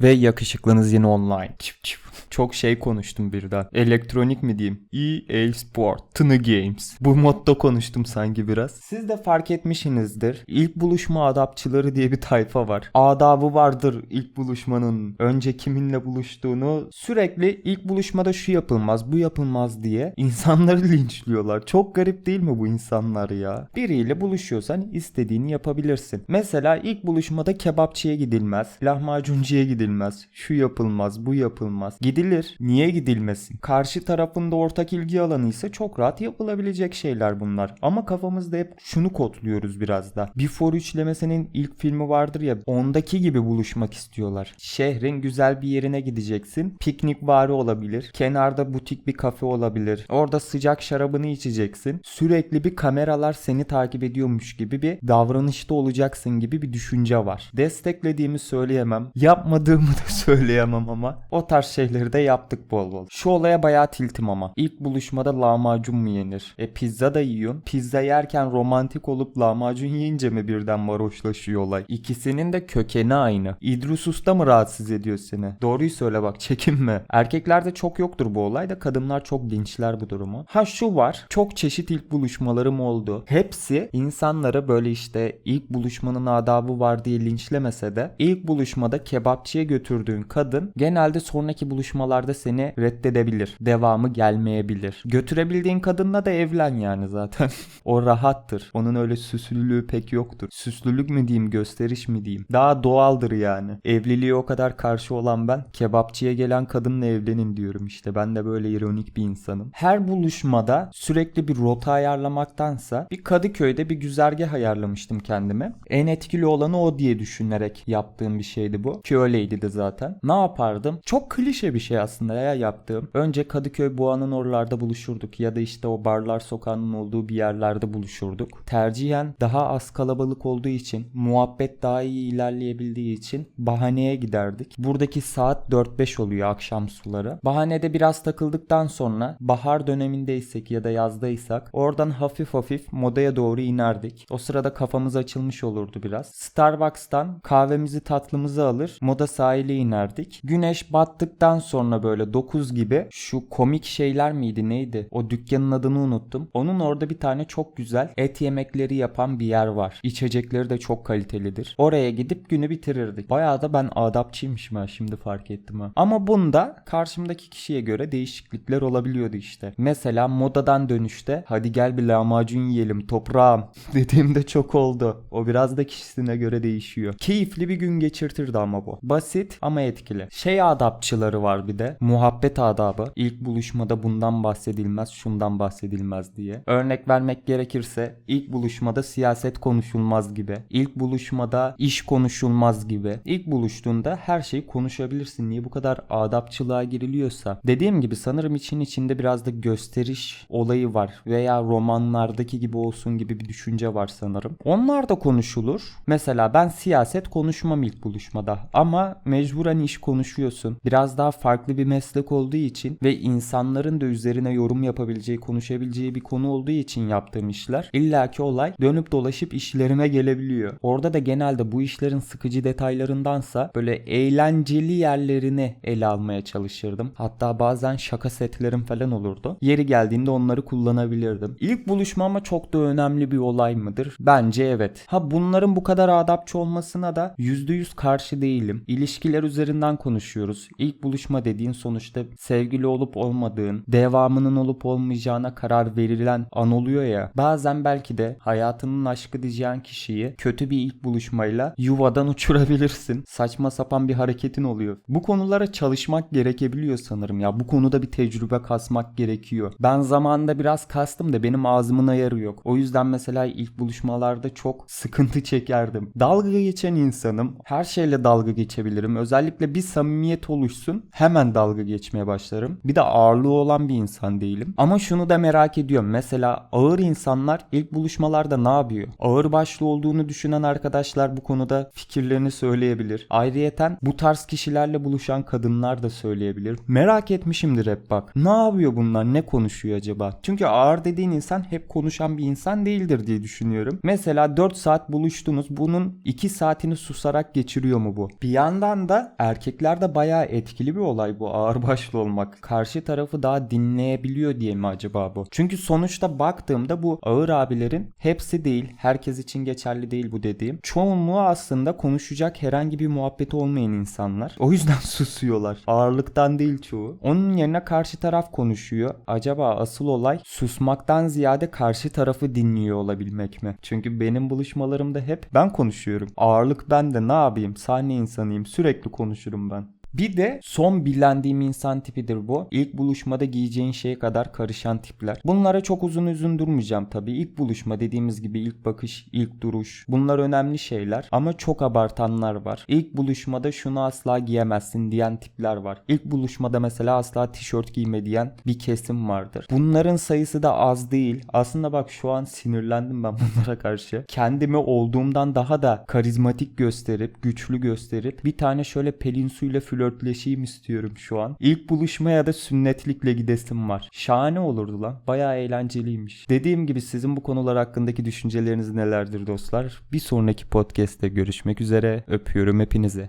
Ve yakışıklınız yine online. Çip çip. Çok şey konuştum birden. Elektronik mi diyeyim? EA Sport, Tını Games. Bu modda konuştum sanki biraz. Siz de fark etmişsinizdir. İlk buluşma adapçıları diye bir tayfa var. Adabı vardır ilk buluşmanın. Önce kiminle buluştuğunu sürekli ilk buluşmada şu yapılmaz, bu yapılmaz diye insanları linçliyorlar. Çok garip değil mi bu insanlar ya? Biriyle buluşuyorsan istediğini yapabilirsin. Mesela ilk buluşmada kebapçıya gidilmez, lahmacuncuya gidilmez, şu yapılmaz, bu yapılmaz. Gidilir. Niye gidilmesin? Karşı tarafında ortak ilgi alanı ise çok rahat yapılabilecek şeyler bunlar. Ama kafamızda hep şunu kodluyoruz biraz da. Before üçlemesinin ilk filmi vardır ya ondaki gibi buluşmak istiyorlar. Şehrin güzel bir yerine gideceksin. Piknik vari olabilir. Kenarda butik bir kafe olabilir. Orada sıcak şarabını içeceksin. Sürekli bir kameralar seni takip ediyormuş gibi bir davranışta olacaksın gibi bir düşünce var. Desteklediğimi söyleyemem. Yapmadığımı da söyleyemem ama o tarz şeyleri de yaptık bol bol. Şu olaya bayağı tiltim ama. İlk buluşmada lahmacun mu yenir? E pizza da yiyorsun. Pizza yerken romantik olup lahmacun yiyince mi birden varoşlaşıyor olay? İkisinin de kökeni aynı. İdris Usta mı rahatsız ediyor seni? Doğruyu söyle bak çekinme. Erkeklerde çok yoktur bu olay da kadınlar çok linçler bu durumu. Ha şu var. Çok çeşit ilk buluşmalarım oldu. Hepsi insanları böyle işte ilk buluşmanın adabı var diye linçlemese de ilk buluşmada kebapçıya götürdüğün kadın genelde sonraki buluşmalarda seni reddedebilir. Devamı gelmeyebilir. Götürebildiğin kadınla da evlen yani zaten. o rahattır. Onun öyle süslülüğü pek yoktur. Süslülük mü diyeyim gösteriş mi diyeyim. Daha doğaldır yani. Evliliğe o kadar karşı olan ben kebapçıya gelen kadınla evlenin diyorum işte. Ben de böyle ironik bir insanım. Her buluşmada sürekli bir rota ayarlamaktansa bir Kadıköy'de bir güzergah ayarlamıştım kendime. En etkili olanı o diye düşünerek yaptığım bir şeydi bu. Ki öyleydi de zaten. Ne yapardım? Çok klişe bir şey aslında ya yaptığım. Önce Kadıköy Boğa'nın oralarda buluşurduk ya da işte o barlar sokağının olduğu bir yerlerde buluşurduk. Tercihen daha az kalabalık olduğu için, muhabbet daha iyi ilerleyebildiği için bahaneye giderdik. Buradaki saat 4-5 oluyor akşam suları. Bahanede biraz takıldıktan sonra bahar dönemindeysek ya da yazdaysak oradan hafif hafif modaya doğru inerdik. O sırada kafamız açılmış olurdu biraz. Starbucks'tan kahvemizi tatlımızı alır moda sahile inerdik. Güneş battıktan sonra böyle 9 gibi şu komik şeyler miydi neydi? O dükkanın adını unuttum. Onun orada bir tane çok güzel et yemekleri yapan bir yer var. İçecekleri de çok kalitelidir. Oraya gidip günü bitirirdik. Bayağı da ben adapçıymışım ha şimdi fark ettim ha. Ama bunda karşımdaki kişiye göre değişiklikler olabiliyordu işte. Mesela modadan dönüşte hadi gel bir lahmacun yiyelim toprağım dediğimde çok oldu. O biraz da kişisine göre değişiyor. Keyifli bir gün geçirtirdi ama bu. Basit ama etkili. Şey adapçıları bir de. Muhabbet adabı. İlk buluşmada bundan bahsedilmez, şundan bahsedilmez diye. Örnek vermek gerekirse ilk buluşmada siyaset konuşulmaz gibi. İlk buluşmada iş konuşulmaz gibi. İlk buluştuğunda her şeyi konuşabilirsin. Niye bu kadar adapçılığa giriliyorsa. Dediğim gibi sanırım için içinde biraz da gösteriş olayı var. Veya romanlardaki gibi olsun gibi bir düşünce var sanırım. Onlar da konuşulur. Mesela ben siyaset konuşmam ilk buluşmada. Ama mecburen iş konuşuyorsun. Biraz daha farklı bir meslek olduğu için ve insanların da üzerine yorum yapabileceği, konuşabileceği bir konu olduğu için yaptığım işler illaki olay dönüp dolaşıp işlerime gelebiliyor. Orada da genelde bu işlerin sıkıcı detaylarındansa böyle eğlenceli yerlerini ele almaya çalışırdım. Hatta bazen şaka setlerim falan olurdu. Yeri geldiğinde onları kullanabilirdim. İlk buluşma ama çok da önemli bir olay mıdır? Bence evet. Ha bunların bu kadar adapçı olmasına da %100 karşı değilim. İlişkiler üzerinden konuşuyoruz. İlk buluşma dediğin sonuçta sevgili olup olmadığın, devamının olup olmayacağına karar verilen an oluyor ya. Bazen belki de hayatının aşkı diyeceğin kişiyi kötü bir ilk buluşmayla yuvadan uçurabilirsin. Saçma sapan bir hareketin oluyor. Bu konulara çalışmak gerekebiliyor sanırım ya. Bu konuda bir tecrübe kasmak gerekiyor. Ben zamanında biraz kastım da benim ağzımın ayarı yok. O yüzden mesela ilk buluşmalarda çok sıkıntı çekerdim. Dalga geçen insanım. Her şeyle dalga geçebilirim. Özellikle bir samimiyet oluşsun. Hemen hemen dalga geçmeye başlarım. Bir de ağırlığı olan bir insan değilim. Ama şunu da merak ediyorum. Mesela ağır insanlar ilk buluşmalarda ne yapıyor? Ağır başlı olduğunu düşünen arkadaşlar bu konuda fikirlerini söyleyebilir. Ayrıyeten bu tarz kişilerle buluşan kadınlar da söyleyebilir. Merak etmişimdir hep bak. Ne yapıyor bunlar? Ne konuşuyor acaba? Çünkü ağır dediğin insan hep konuşan bir insan değildir diye düşünüyorum. Mesela 4 saat buluştunuz. Bunun 2 saatini susarak geçiriyor mu bu? Bir yandan da erkeklerde bayağı etkili bir olay bu ağır başlı olmak. Karşı tarafı daha dinleyebiliyor diye mi acaba bu? Çünkü sonuçta baktığımda bu ağır abilerin hepsi değil, herkes için geçerli değil bu dediğim. Çoğunluğu aslında konuşacak herhangi bir muhabbeti olmayan insanlar. O yüzden susuyorlar. Ağırlıktan değil çoğu. Onun yerine karşı taraf konuşuyor. Acaba asıl olay susmaktan ziyade karşı tarafı dinliyor olabilmek mi? Çünkü benim buluşmalarımda hep ben konuşuyorum. Ağırlık bende ne yapayım? Sahne insanıyım. Sürekli konuşurum ben. Bir de son bilendiğim insan tipidir bu. İlk buluşmada giyeceğin şeye kadar karışan tipler. Bunlara çok uzun uzun durmayacağım tabii. İlk buluşma dediğimiz gibi ilk bakış, ilk duruş. Bunlar önemli şeyler ama çok abartanlar var. İlk buluşmada şunu asla giyemezsin diyen tipler var. İlk buluşmada mesela asla tişört giyme diyen bir kesim vardır. Bunların sayısı da az değil. Aslında bak şu an sinirlendim ben bunlara karşı. Kendimi olduğumdan daha da karizmatik gösterip, güçlü gösterip bir tane şöyle pelin suyla flörtleşeyim istiyorum şu an. İlk buluşmaya da sünnetlikle gidesim var. Şahane olurdu lan. Bayağı eğlenceliymiş. Dediğim gibi sizin bu konular hakkındaki düşünceleriniz nelerdir dostlar? Bir sonraki podcast'te görüşmek üzere. Öpüyorum hepinizi.